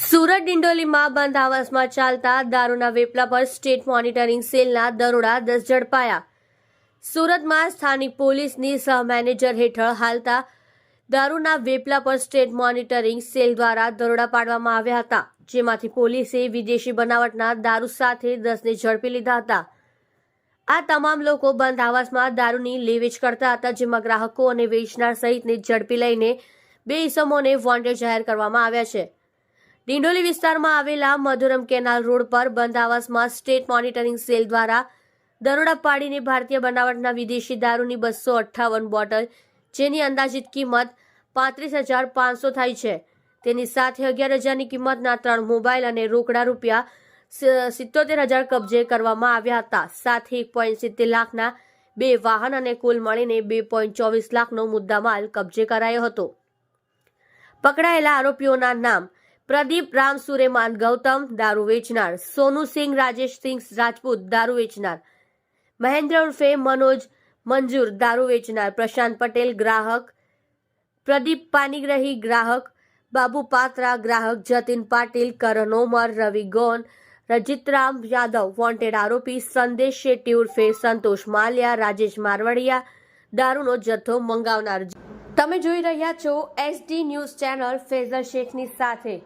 સુરત ડિંડોલીમાં બંધ આવાસમાં ચાલતા દારૂના વેપલા પર સ્ટેટ મોનિટરિંગ સેલના દરોડા દસ ઝડપાયા. સુરતમાં સ્થાનિક પોલીસની સહ મેનેજર હેઠળ હાલતા દારૂના વેપલા પર સ્ટેટ મોનિટરિંગ સેલ દ્વારા દરોડા પાડવામાં આવ્યા હતા, જેમાંથી પોલીસે વિદેશી બનાવટના દારૂ સાથે દસને ઝડપી લીધા હતા. આ તમામ લોકો બંધ આવાસમાં દારૂની લેવેચ કરતા હતા, જેમાં ગ્રાહકો અને વેચનાર સહિતને ઝડપી લઈને બે ઇસમોને વોન્ટેડ જાહેર કરવામાં આવ્યા છે. ડિંડોલી વિસ્તારમાં આવેલા મધુરમ કેનાલ રોડ પર બંધ આવાસમાં સ્ટેટ મોનિટરિંગ સેલ દ્વારા દરોડા પાડીને ભારતીય બનાવટના વિદેશી દારૂની બસો અઠ્ઠાવન બોટલ, જેની અંદાજિત કિંમત પાંત્રીસ હજાર પાંચસો થાય છે. તેની સાથે અગિયાર હજારની કિંમતના ત્રણ મોબાઈલ અને રોકડા રૂપિયા સિત્તોતેર હજાર કબજે કરવામાં આવ્યા હતા. સાથે એક પોઈન્ટ સિત્તેર લાખના બે વાહન અને કુલ મળીને બે પોઈન્ટ ચોવીસ લાખનો મુદ્દામાલ કબજે કરાયો હતો. પકડાયેલા આરોપીઓના નામ પ્રદીપ રામ સુરેમાન ગૌતમ દારૂ વેચનાર સોનુસિંહ રાજેશસિંહ રાજપૂત દારૂ વેચનાર, મહેન્દ્ર ઉર્ફે મનોજ મંજૂર દારૂ વેચનાર, પ્રશાંત પટેલ ગ્રાહક, પ્રદીપ પાનીગ્રહી ગ્રાહક, બાબુ પાત્રા ગ્રાહક, જતીન પાટીલ, કરણ ઓમર, રવિ ગોન રજિતરામ યાદવ, વોન્ટેડ આરોપી, સંદેશ શેટ્ટી ઉર્ફે સંતોષ માલિયા, રાજેશ મારવાડિયા દારૂનો જથ્થો મંગાવનાર. તમે જોઈ રહ્યા છો એસડી ન્યૂઝ ચેનલ ફેઝલ શેખની સાથે.